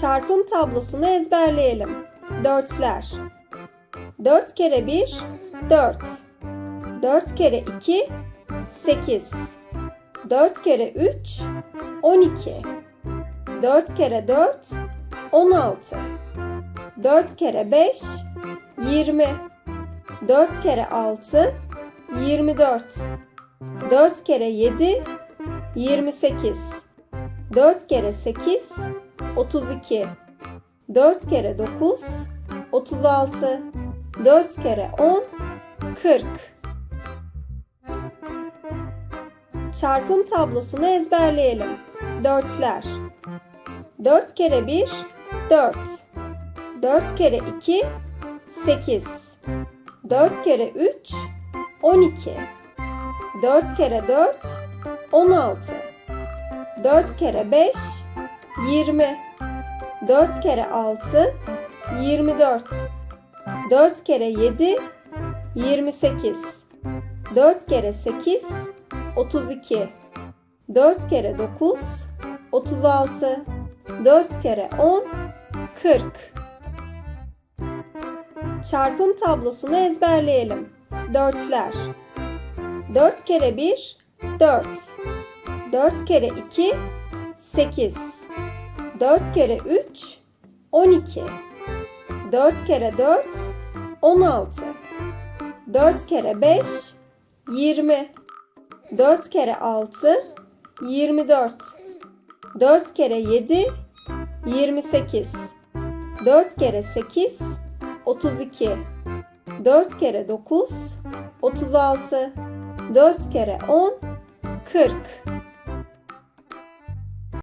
Çarpım tablosunu ezberleyelim. Dörtler. Dört kere bir, dört. Dört kere iki, sekiz. Dört kere üç, on iki. Dört kere dört, on altı. Dört kere beş, yirmi. Dört kere altı, yirmi dört. Dört kere yedi, yirmi sekiz. Dört kere sekiz, otuz iki. Dört kere dokuz, otuz altı. Dört kere on, kırk. Çarpım tablosunu ezberleyelim. Dörtler. Dört kere bir, dört. Dört kere iki, sekiz. Dört kere üç, on iki. Dört kere dört, on altı. Dört kere beş, yirmi. Dört kere altı, yirmi dört. Dört kere yedi, yirmi sekiz. Dört kere sekiz, otuz iki. Dört kere dokuz, otuz altı. Dört kere on, kırk. Çarpım tablosunu ezberleyelim. Dörtler. Dört kere bir, dört. Dört kere iki, sekiz. Dört kere üç, on iki. Dört kere dört, on altı. Dört kere beş, yirmi. Dört kere altı, yirmi dört. Dört kere yedi, yirmi sekiz. Dört kere sekiz, otuz iki. Dört kere dokuz, otuz altı. Dört kere on, kırk.